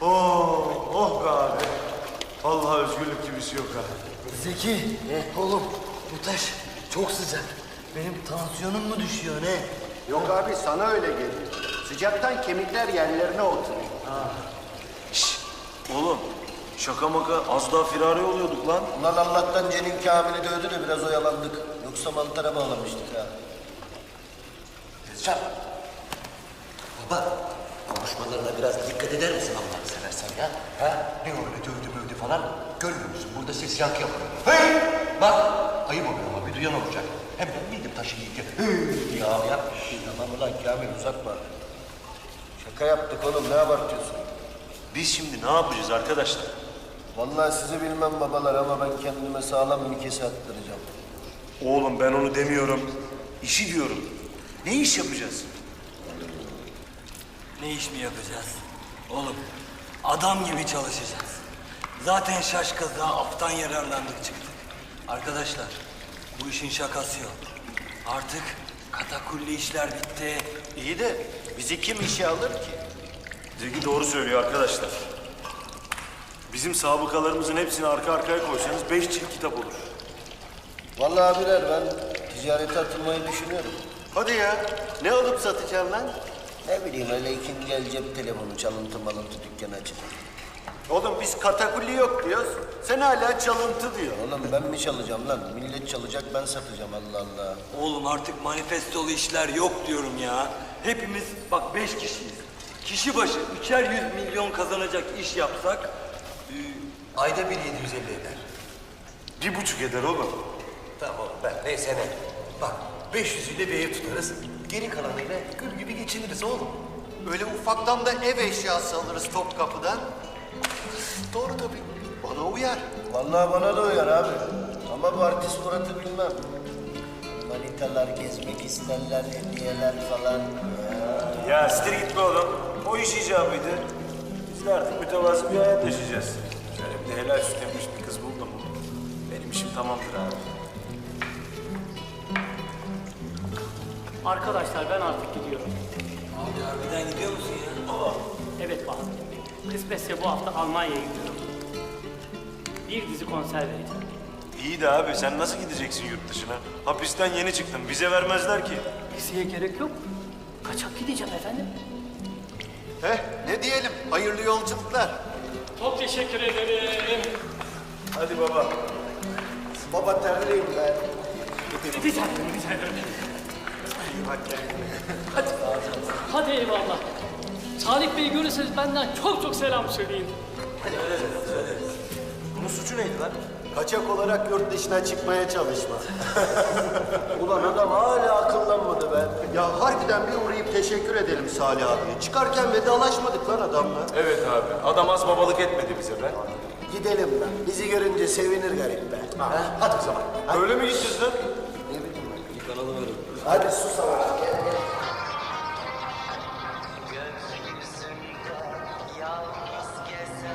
Oh, oh be abi. Vallahi özgürlük gibisi yok ha. Zeki, oğlum bu taş çok sıcak. Benim tansiyonum mu düşüyor ne? Yok abi sana öyle geliyor. Sıcaktan kemikler yerlerine oturuyor. Şşş, oğlum şaka maka az daha firari oluyorduk lan. Ulan Allah'tan Celil Kamil'i dövdü de biraz oyalandık. Yoksa mantara bağlamıştık ha. Tezcan. Baba, konuşmalarına biraz dikkat eder misin Allah'ını seversen ya? Ha? Ne öyle dövdü bövdü falan? Görmüyor musun? Burada ses yankı yapıyor. Hey! Bak, ayıp oluyor ama bir duyan olacak. Hem ben miydim taşı yiyince? Hey! diye ağlayan. Tamam ulan Kamil uzatma. Şaka yaptık oğlum ne abartıyorsun? Biz şimdi ne yapacağız arkadaşlar? Vallahi sizi bilmem babalar ama ben kendime sağlam bir kese attıracağım. Oğlum ben onu demiyorum. İşi diyorum. Ne iş yapacağız? Ne iş mi yapacağız? Oğlum adam gibi çalışacağız. Zaten şaşkınlığa aftan yararlandık çıktık. Arkadaşlar bu işin şakası yok. Artık katakulli işler bitti. İyi de bizi kim işe alır ki? Zeki doğru söylüyor arkadaşlar. Bizim sabıkalarımızın hepsini arka arkaya koysanız beş cilt kitap olur. Vallahi abiler ben ticarete atılmayı düşünüyorum. Hadi ya. Ne alıp satacaksın lan? Ne bileyim öyle ikinci el cep telefonu çalıntı malıntı dükkanı açıp. Oğlum biz katakulli yok diyoruz. Sen hala çalıntı diyor. Oğlum ben mi çalacağım lan? Millet çalacak ben satacağım Allah Allah. Oğlum artık manifestolu işler yok diyorum ya. Hepimiz bak beş kişiyiz. Kişi başı üçer yüz milyon kazanacak iş yapsak Ayda bir 750 eder. Bir buçuk eder oğlum. Tamam ben neyse ne. Bak 500 ile bir ev tutarız. Geri kalanıyla gül gibi geçiniriz oğlum. Öyle ufaktan da ev eşyası alırız Topkapı'dan. Doğru tabii. Bana uyar. Vallahi bana da uyar abi. Ama bu artist Murat'ı bilmem. Manitalar gezmek isterler, hediyeler falan. Ya sitir gitme oğlum. O iş icabıydı. Biz de artık mütevazı bir hayat yaşayacağız. Şöyle bir de helal süt emmiş bir kız buldum. Benim işim tamamdır abi. Arkadaşlar ben artık gidiyorum. Abi harbiden gidiyor musun ya? Evet Bahattin Bey. Kısmetse bu hafta Almanya'ya gidiyorum. Bir dizi konser vereceğim. İyi de abi sen nasıl gideceksin yurt dışına? Hapisten yeni çıktın. Vize vermezler ki. Vizeye gerek yok. Kaçak gideceğim efendim. Heh ne diyelim? Hayırlı yolculuklar. Çok teşekkür ederim. Hadi baba. Baba terliyim ben. Rica ederim, rica ederim. Hadi. Hadi eyvallah. Salih Bey'i görürseniz benden çok çok selam söyleyin. Bunun suçu neydi lan? Kaçak olarak yurt dışına çıkmaya çalışma. Ulan adam hala akıllanmadı be. ya harbiden bir uğrayıp teşekkür edelim Salih abiye. Çıkarken vedalaşmadık lan adamla. Evet abi. Adam az babalık etmedi bize be. Gidelim lan. Bizi görünce sevinir garip be. Ha? Hadi o zaman. Öyle mi gideceğiz lan? Ne bileyim ben. Yıkanalım öyle. Hadi sus. Gel, gel. Yalnızım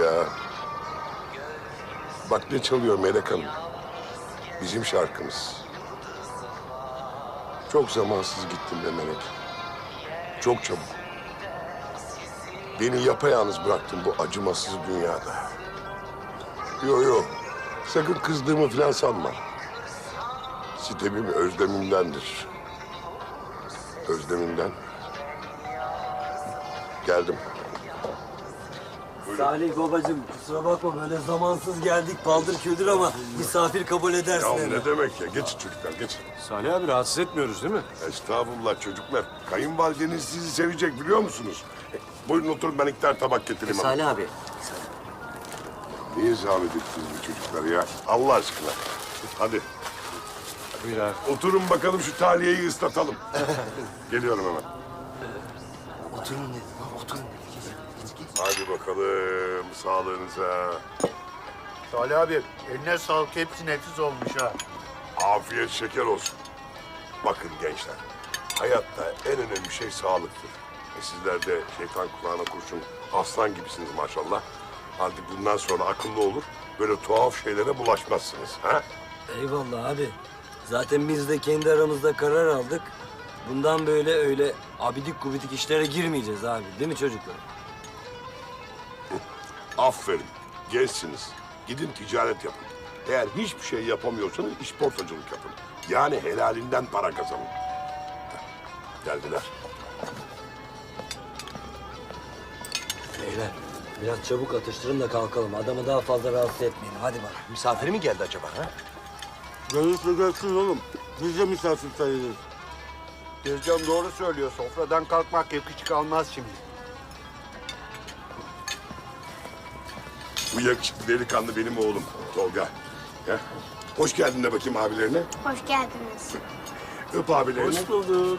Ya. Bak ne çalıyor Melek Hanım. Bizim şarkımız. Çok zamansız gittin be Melek. Çok çabuk. Beni yapayalnız bıraktın bu acımasız dünyada. Yo yo. Sakın kızdığımı falan sanma. Sitemim özlemimdendir. Özleminden. Geldim. Salih babacığım kusura bakma böyle zamansız geldik paldır küldür ama misafir kabul edersin Ya ne demek ya? Geçin çocuklar geçin. Salih abi rahatsız etmiyoruz değil mi? Estağfurullah çocuklar. Kayınvalideniz sizi sevecek biliyor musunuz? E, buyurun oturun ben iki tane tabak getireyim. ama. Salih abi. Niye zahmet ettiniz bu çocuklar ya? Allah aşkına. Hadi Buyur abi. oturun bakalım şu taliyeyi ıslatalım. Geliyorum hemen. Oturun dedim. Hadi bakalım sağlığınıza. Salih abi eline sağlık hepsi nefis olmuş ha. Afiyet şeker olsun. Bakın gençler, hayatta en önemli şey sağlıktır. E sizler de şeytan kulağına kurşun aslan gibisiniz maşallah. Artık bundan sonra akıllı olur, böyle tuhaf şeylere bulaşmazsınız. Ha? Eyvallah abi. Zaten biz de kendi aramızda karar aldık. Bundan böyle öyle abidik gubidik işlere girmeyeceğiz abi. Değil mi çocuklar? Aferin, gençsiniz. Gidin ticaret yapın. Eğer hiçbir şey yapamıyorsanız işportacılık yapın. Yani helalinden para kazanın. Geldiler. Beyler biraz çabuk atıştırın da kalkalım. Adamı daha fazla rahatsız etmeyin. Hadi bak. Misafiri mi geldi acaba ha? Gelirse gelsin oğlum. Biz de misafir sayılırız. Tezcan doğru söylüyor. Sofradan kalkmak yakışık almaz şimdi. Bu yakışıklı delikanlı benim oğlum Tolga. Ya. Hoş geldin de bakayım abilerine. Hoş geldiniz. Öp abilerini. Hoş bulduk.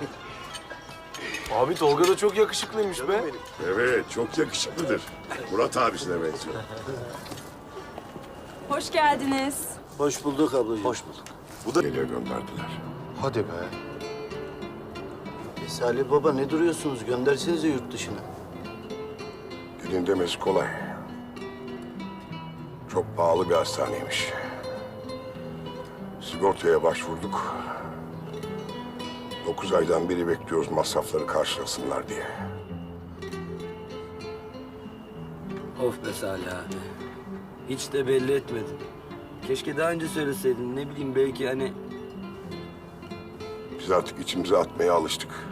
Abi Tolga da çok yakışıklıymış be. Evet, çok yakışıklıdır. Murat abisine benziyor. Hoş geldiniz. Hoş bulduk ablacığım. Hoş bulduk. Bu da geliyor gönderdiler. Hadi be. Salih baba ne duruyorsunuz? Göndersenize yurt dışına. Gidin demesi kolay. Çok pahalı bir hastaneymiş. Sigortaya başvurduk. Dokuz aydan beri bekliyoruz masrafları karşılasınlar diye. Of be Salih abi. Hiç de belli etmedin. Keşke daha önce söyleseydin. Ne bileyim belki hani... Biz artık içimize atmaya alıştık.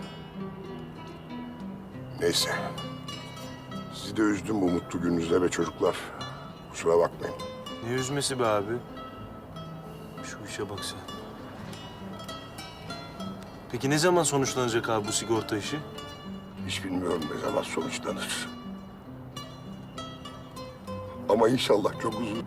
Neyse. Sizi de üzdüm bu mutlu gününüzde be çocuklar. Kusura bakmayın. Ne üzmesi be abi? Şu işe bak sen. Peki ne zaman sonuçlanacak abi bu sigorta işi? Hiç bilmiyorum ne zaman sonuçlanır. Ama inşallah çok uzun.